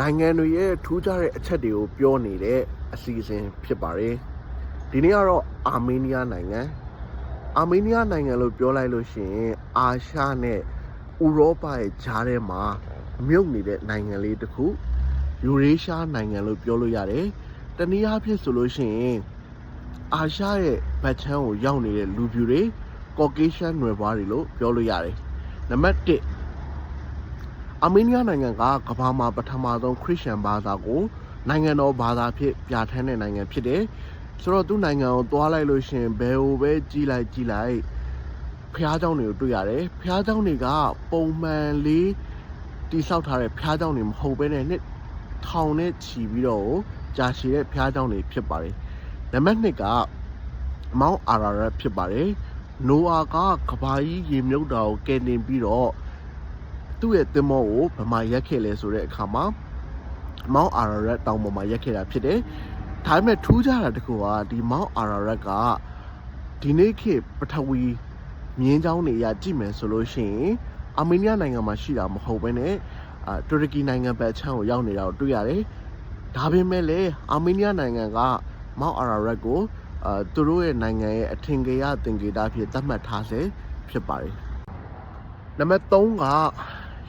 နိုင်ငံတွေရဲ့ထူးခြားတဲ့အချက်တွေကိုပြောနေတဲ့အစီအစဉ်ဖြစ်ပါတယ်ဒီနေ့ကတော့အာမေးနီးယားနိုင်ငံအာမေးနီးယားနိုင်ငံလို့ပြောလိုက်လို့ရှိရင်အာရှနဲ့ဥရောပရဲ့ကြားထဲမှာမြုပ်နေတဲ့နိုင်ငံလေးတစ်ခုယူရေးရှားနိုင်ငံလို့ပြောလို့ရတယ်တနည်းအားဖြင့်ဆိုလို့ရှိရင်အာရှရဲ့ဗတ်ချမ်းကိုရောက်နေတဲ့လူပြူတွေကော်ကေရှန်နွယ်ဘွားတွေလို့ပြောလို့ရတယ်နံပါတ်1 အာမေးနီးယားနိုင်ငံကကမ္ဘာမှာပထမဆုံးခရစ်ယာန်ဘာသာကိုနိုင်ငံတော်ဘာသာဖြစ်ပြဋ္ဌာန်းတဲ့နိုင်ငံဖြစ်တယ်။ဆိုတော့သူ့နိုင်ငံကိုသွားလိုက်လို့ရှရင်ဘယ်ဟိုပဲကြီးလိုက်ကြီးလိုက်ဖျားเจ้าတွေကိုတွေ့ရတယ်။ဖျားเจ้าတွေကပုံမှန်လေးတိဆောက်ထားတဲ့ဖျားเจ้าတွေမဟုတ်ဘဲနဲ့နှစ်ထောင်နဲ့ချီပြီးတော့ကြာရှည်တဲ့ဖျားเจ้าတွေဖြစ်ပါတယ်။နံပါတ်2ကမောင်းအာရာရက်ဖြစ်ပါတယ်။နိုအာကကဘာကြီးရေမြုပ်တာကိုကယ်တင်ပြီးတော့ သူ့ရဲ့တင်မောကိုဗမာရက်ခဲ့လဲဆိုတဲ့အခါမှာမောင်းအာရရက်တောင်ပေါ်မှာရက်ခဲ့တာဖြစ်တယ်။ဒါပေမဲ့ထူးခြားတာတစ်ခုကဒီမောင်းအာရရက်ကဒီနေ့ခေတ်ပထဝီမြင်းချောင်းနေရကြည့်မယ်ဆိုလို့ရှိရင်အာမေးနီးယားနိုင်ငံမှာရှိတာမဟုတ်ဘဲနဲ့အာတူရကီနိုင်ငံဘက်ခြမ်းကိုရောက်နေတာကိုတွေ့ရတယ်။ဒါပေမဲ့လည်းအာမေးနီးယားနိုင်ငံကမောင်းအာရရက်ကိုအာသူတို့ရဲ့နိုင်ငံရဲ့အထင်ကြီးအသင်္ကေတဖြစ်သတ်မှတ်ထားစေဖြစ်ပါတယ်။နံပါတ်3က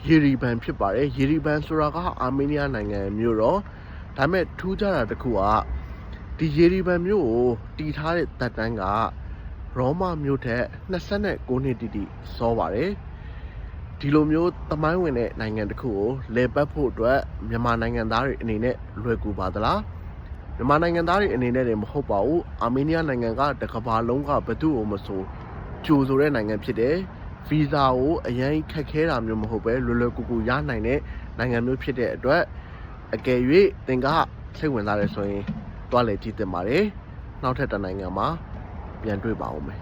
ယေရီဘန်ဖြစ်ပါတယ်ယေရီဘန်ဆိုတာကအာမေးနီးယားနိုင်ငံမြို့တော့ဒါပေမဲ့ထူးခြားတာတစ်ခုကဒီယေရီဘန်မြို့ကိုတည်ထားတဲ့တပ်တန်းကရောမမြို့ထက်29နှစ်တိတိစောပါတယ်ဒီလိုမျိုးသမိုင်းဝင်တဲ့နိုင်ငံတစ်ခုကိုလဲပတ်ဖို့အတွက်မြန်မာနိုင်ငံသားတွေအနေနဲ့လွယ်ကူပါသလားမြန်မာနိုင်ငံသားတွေအနေနဲ့လည်းမဟုတ်ပါဘူးအာမေးနီးယားနိုင်ငံကတစ်ကမ္ဘာလုံးကဘယ်သူ့ကိုမဆိုကြိုဆိုတဲ့နိုင်ငံဖြစ်တယ် ဗီဇာကိုအရင်ခက်ခဲတာမျိုးမဟုတ်ပဲလွယ်လွယ်ကူကူရနိုင်တဲ့နိုင်ငံမျိုးဖြစ်တဲ့အတွက်အကယ်၍သင်ကစိတ်ဝင်စားတယ်ဆိုရင်တွားလေကြည့်တင်ပါတယ်နောက်ထပ်တစ်နိုင်ငံမှာပြန်တွေ့ပါဦးမယ်